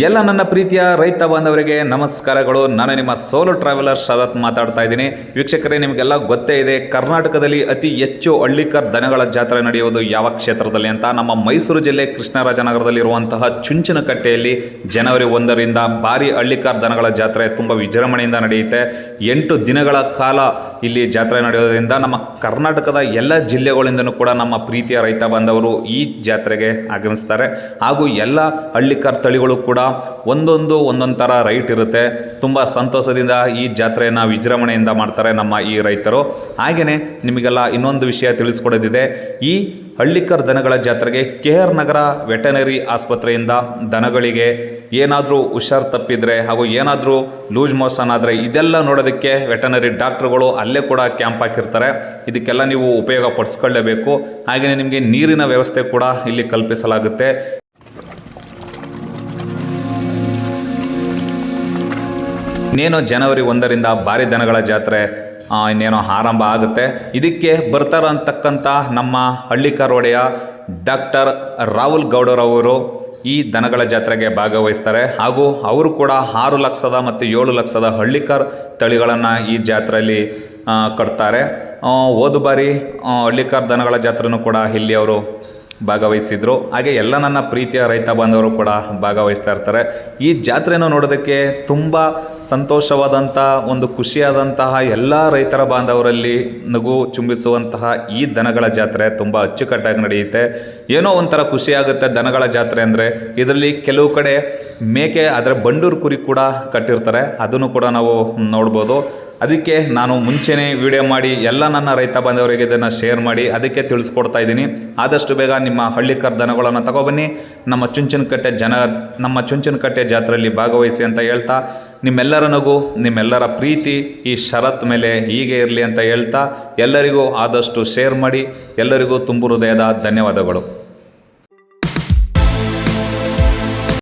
ಎಲ್ಲ ನನ್ನ ಪ್ರೀತಿಯ ರೈತ ಬಾಂಧವರಿಗೆ ನಮಸ್ಕಾರಗಳು. ನಾನು ನಿಮ್ಮ ಸೋಲೋ ಟ್ರಾವೆಲರ್ ಶರತ್ ಮಾತಾಡ್ತಾ ಇದ್ದೀನಿ. ವೀಕ್ಷಕರೇ, ನಿಮಗೆಲ್ಲ ಗೊತ್ತೇ ಇದೆ, ಕರ್ನಾಟಕದಲ್ಲಿ ಅತಿ ಹೆಚ್ಚು ಹಳ್ಳಿಕರ್ ದನಗಳ ಜಾತ್ರೆ ನಡೆಯುವುದು ಯಾವ ಕ್ಷೇತ್ರದಲ್ಲಿ ಅಂತ. ನಮ್ಮ ಮೈಸೂರು ಜಿಲ್ಲೆ ಕೃಷ್ಣರಾಜನಗರದಲ್ಲಿರುವಂತಹ ಚುಂಚನಕಟ್ಟೆಯಲ್ಲಿ ಜನವರಿ ಒಂದರಿಂದ ಭಾರಿ ಹಳ್ಳಿಕಾರ್ ದನಗಳ ಜಾತ್ರೆ ತುಂಬ ವಿಜೃಂಭಣೆಯಿಂದ ನಡೆಯುತ್ತೆ. ಎಂಟು ದಿನಗಳ ಕಾಲ ಇಲ್ಲಿ ಜಾತ್ರೆ ನಡೆಯೋದ್ರಿಂದ ನಮ್ಮ ಕರ್ನಾಟಕದ ಎಲ್ಲ ಜಿಲ್ಲೆಗಳಿಂದನೂ ಕೂಡ ನಮ್ಮ ಪ್ರೀತಿಯ ರೈತ ಬಾಂಧವರು ಈ ಜಾತ್ರೆಗೆ ಆಗಮಿಸ್ತಾರೆ. ಹಾಗೂ ಎಲ್ಲ ಹಳ್ಳಿಕಾರ್ ತಳಿಗಳು ಕೂಡ ಒಂದೊಂದು ಒಂದೊಂದು ಥರ ರೈಟ್ ಇರುತ್ತೆ. ತುಂಬ ಸಂತೋಷದಿಂದ ಈ ಜಾತ್ರೆಯನ್ನು ವಿಜೃಂಭಣೆಯಿಂದ ಮಾಡ್ತಾರೆ ನಮ್ಮ ಈ ರೈತರು. ಹಾಗೆಯೇ ನಿಮಗೆಲ್ಲ ಇನ್ನೊಂದು ವಿಷಯ ತಿಳಿಸ್ಕೊಡೋದಿದೆ. ಈ ಹಳ್ಳಿಕರ್ ದನಗಳ ಜಾತ್ರೆಗೆ ಕೆ ಆರ್ ನಗರ ವೆಟನರಿ ಆಸ್ಪತ್ರೆಯಿಂದ ದನಗಳಿಗೆ ಏನಾದರೂ ಹುಷಾರು ತಪ್ಪಿದರೆ ಹಾಗೂ ಏನಾದರೂ ಲೂಸ್ ಮೋಷನ್ ಆದರೆ ಇದೆಲ್ಲ ನೋಡೋದಕ್ಕೆ ವೆಟನರಿ ಡಾಕ್ಟ್ರುಗಳು ಅಲ್ಲೇ ಕೂಡ ಕ್ಯಾಂಪ್ ಹಾಕಿರ್ತಾರೆ. ಇದಕ್ಕೆಲ್ಲ ನೀವು ಉಪಯೋಗ ಪಡಿಸ್ಕೊಳ್ಳೇಬೇಕು. ಹಾಗೆಯೇ ನಿಮಗೆ ನೀರಿನ ವ್ಯವಸ್ಥೆ ಕೂಡ ಇಲ್ಲಿ ಕಲ್ಪಿಸಲಾಗುತ್ತೆ. ಇನ್ನೇನು ಜನವರಿ ಒಂದರಿಂದ ಭಾರಿ ದನಗಳ ಜಾತ್ರೆ ಇನ್ನೇನೋ ಆರಂಭ ಆಗುತ್ತೆ. ಇದಕ್ಕೆ ಬರ್ತಾರಂತಕ್ಕಂಥ ನಮ್ಮ ಹಳ್ಳಿಕಾರ್ ಒಡೆಯ ಡಾಕ್ಟರ್ ರಾಹುಲ್ ಗೌಡರವರು ಈ ದನಗಳ ಜಾತ್ರೆಗೆ ಭಾಗವಹಿಸ್ತಾರೆ. ಹಾಗೂ ಅವರು ಕೂಡ ಆರು ಲಕ್ಷದ ಮತ್ತು ಏಳು ಲಕ್ಷದ ಹಳ್ಳಿಕಾರ್ ತಳಿಗಳನ್ನು ಈ ಜಾತ್ರೆಯಲ್ಲಿ ಕಟ್ತಾರೆ. ಹೋದ ಬಾರಿ ಹಳ್ಳಿಕಾರ್ ದನಗಳ ಜಾತ್ರೆನೂ ಕೂಡ ಇಲ್ಲಿ ಅವರು ಭಾಗವಹಿಸಿದ್ರು. ಹಾಗೆ ಎಲ್ಲ ನನ್ನ ಪ್ರೀತಿಯ ರೈತ ಬಾಂಧವರು ಕೂಡ ಭಾಗವಹಿಸ್ತಾ ಇರ್ತಾರೆ. ಈ ಜಾತ್ರೆಯನ್ನು ನೋಡೋದಕ್ಕೆ ತುಂಬ ಸಂತೋಷವಾದಂಥ ಒಂದು ಖುಷಿಯಾದಂತಹ ಎಲ್ಲ ರೈತರ ಬಾಂಧವರಲ್ಲಿ ನಗು ಚುಂಬಿಸುವಂತಹ ಈ ದನಗಳ ಜಾತ್ರೆ ತುಂಬ ಅಚ್ಚುಕಟ್ಟಾಗಿ ನಡೆಯುತ್ತೆ. ಏನೋ ಒಂಥರ ಖುಷಿಯಾಗುತ್ತೆ ದನಗಳ ಜಾತ್ರೆ ಅಂದರೆ. ಇದರಲ್ಲಿ ಕೆಲವು ಕಡೆ ಮೇಕೆ ಅದರ ಬಂಡೂರು ಕುರಿ ಕೂಡ ಕಟ್ಟಿರ್ತಾರೆ. ಅದನ್ನು ಕೂಡ ನಾವು ನೋಡ್ಬೋದು. ಅದಕ್ಕೆ ನಾನು ಮುಂಚೆನೇ ವಿಡಿಯೋ ಮಾಡಿ ಎಲ್ಲ ನನ್ನ ರೈತ ಬಾಂಧವರಿಗೆ ಇದನ್ನು ಶೇರ್ ಮಾಡಿ ಅದಕ್ಕೆ ತಿಳಿಸ್ಕೊಡ್ತಾ ಇದ್ದೀನಿ. ಆದಷ್ಟು ಬೇಗ ನಿಮ್ಮ ಹಳ್ಳಿಕರ್ ದನಗಳನ್ನು ತಗೊಬನ್ನಿ. ನಮ್ಮ ಚುಂಚನಕಟ್ಟೆ ಜನ, ನಮ್ಮ ಚುಂಚನಕಟ್ಟೆ ಜಾತ್ರೆಯಲ್ಲಿ ಭಾಗವಹಿಸಿ ಅಂತ ಹೇಳ್ತಾ, ನಿಮ್ಮೆಲ್ಲರ ನಗು, ನಿಮ್ಮೆಲ್ಲರ ಪ್ರೀತಿ ಈ ಷರತ್ ಮೇಲೆ ಹೀಗೆ ಇರಲಿ ಅಂತ ಹೇಳ್ತಾ, ಎಲ್ಲರಿಗೂ ಆದಷ್ಟು ಶೇರ್ ಮಾಡಿ, ಎಲ್ಲರಿಗೂ ತುಂಬು ಹೃದಯದ ಧನ್ಯವಾದಗಳು.